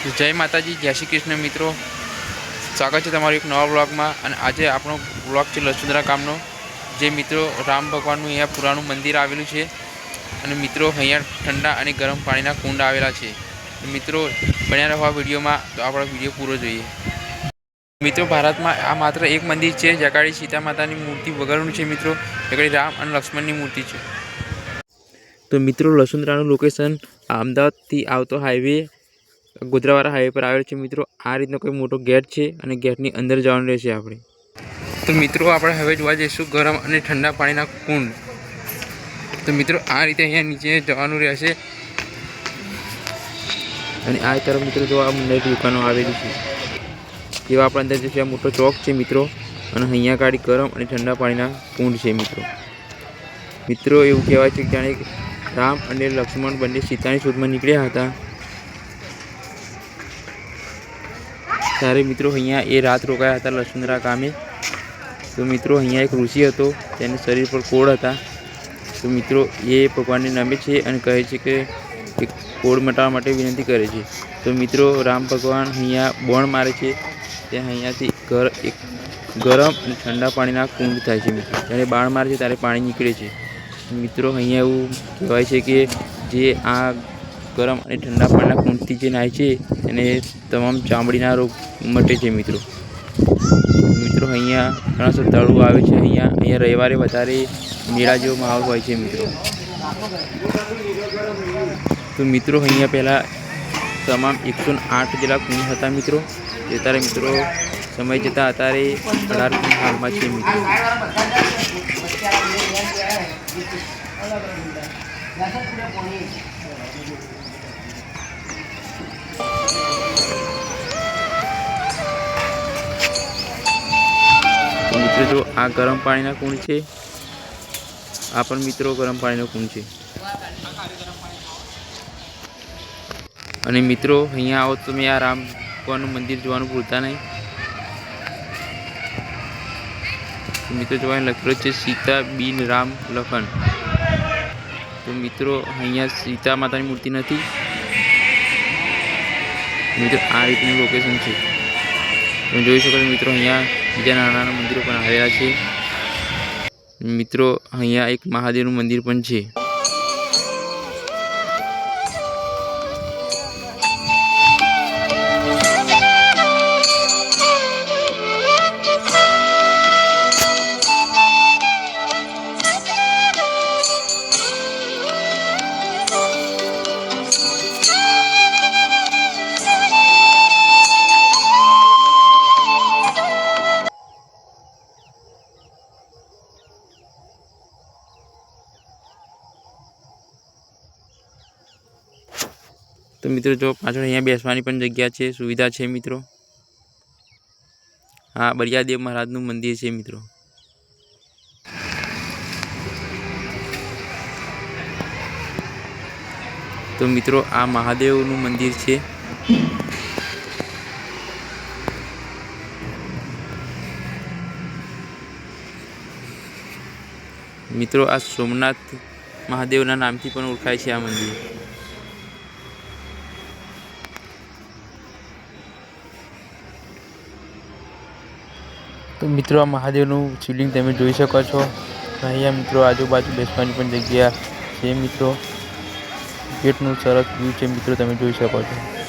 જય માતાજી, જય શ્રી કૃષ્ણ મિત્રો. સ્વાગત છે તમારું એક નવા બ્લોગમાં અને આજે આપણો બ્લોગ છે લસુંદરા ગામનો. જે મિત્રો રામ ભગવાનનું અહીંયા પુરાણું મંદિર આવેલું છે અને મિત્રો અહીંયા ઠંડા અને ગરમ પાણીના કુંડ આવેલા છે. મિત્રો બન્યા રહેવા વિડીયોમાં, તો આપણો વીડિયો પૂરો જોઈએ. મિત્રો ભારતમાં આ માત્ર એક મંદિર છે, જગાડી સીતા માતાની મૂર્તિ વગરનું છે મિત્રો, જગાડી રામ અને લક્ષ્મણની મૂર્તિ છે. તો મિત્રો લસુંદરાનું લોકેશન અમદાવાદથી આવતો હાઈવે ગોધરાવાળા હાઈવે પર આવેલ છે. મિત્રો, આ રીતનો કોઈ મોટો ગેટ છે અને ગેટની અંદર જવાનું રહેશે આપણે. તો મિત્રો, આપણે હવે જોવા જઈશું ગરમ અને ઠંડા પાણીના કુંડ. તો મિત્રો, આ રીતે અહીંયા નીચે જવાનું રહેશે. અને આ તરફ મિત્રો જોવા મંદિર દુકાનો આવેલી છે. જેવા આપણે અંદર જઈશું આ મોટો ચોક છે મિત્રો. અને અહીંયા ગાડી ગરમ અને ઠંડા પાણીના કુંડ છે મિત્રો. મિત્રો, એવું કહેવાય છે કે જાણે રામ અને લક્ષ્મણ બંને સીતાની શોધમાં નીકળ્યા હતા. ત્યારે મિત્રો અહીંયા એ રાત રોકાયા હતા લસુંદરા ગામે તો મિત્રો અહીંયા એક ઋષિ હતો તેને શરીર પર કોળ હતા. તો મિત્રો એ ભગવાનને નમે છે અને કહે છે કે એક કોળ મટાવવા માટે વિનંતી કરે છે. તો મિત્રો રામ ભગવાન અહીંયા બોણ મારે છે. ત્યાં અહીંયાથી ઘર એક ગરમ અને ઠંડા પાણીના કુંડ થાય છે મિત્રો. જ્યારે બાણ મારે છે ત્યારે પાણી નીકળે છે. મિત્રો અહીંયા એવું કહેવાય છે કે જે આ ગરમ અને ઠંડા પાણીના કુંડથી જે નાય છે, એને તમામ ચામડીના રોગ મટે છે મિત્રો. મિત્રો, અહીંયા ઘણા શ્રદ્ધાળુઓ આવે છે. અહીંયા અહીંયા રવિવારે વધારે મેળા જેવો માહોલ હોય છે મિત્રો. તો મિત્રો, અહીંયા પહેલાં તમામ એકસો આઠ જેટલા કુંડ હતા મિત્રો. અત્યારે મિત્રો સમય જતાં અત્યારે અઢાર કુંડ હાલમાં છે મિત્રો. તો મિત્રો આ ગરમ પાણીના કુંડ છે. આ પણ મિત્રો ગરમ પાણીનો કુંડ છે. અને મિત્રો, અહીંયા આવો તમે આ રામ ભગવાનનું મંદિર જોવાનું ભૂલતા નહીં. મિત્રો જોવા લખેલો છે સીતા બિન રામ લખન. તો મિત્રો, અહીંયા સીતા માતાની મૂર્તિ નથી. મિત્રો, આ રીતનું લોકેશન છે. તમે જોઈ શકો છો મિત્રો, અહીંયા બીજા નાના નાના મંદિરો પણ આવેલા છે. મિત્રો અહીંયા એક મહાદેવનું મંદિર પણ છે. તો મિત્રો જો પાછળ અહીંયા બેસવાની પણ જગ્યા છે, સુવિધા છે મિત્રો. હા બરિયાદેવ મહારાજનું મંદિર છે મિત્રો. તો મિત્રો આ મહાદેવનું મંદિર છે. મિત્રો આ સોમનાથ મહાદેવના નામથી પણ ઓળખાય છે આ મંદિર. તો મિત્રો, આ મહાદેવનું શિવલિંગ તમે જોઈ શકો છો. અહીંયા મિત્રો, આજુબાજુ બેસવાની પણ જગ્યા છે, મિત્રો. ગેટનું સરસ વ્યૂ છે, મિત્રો, તમે જોઈ શકો છો.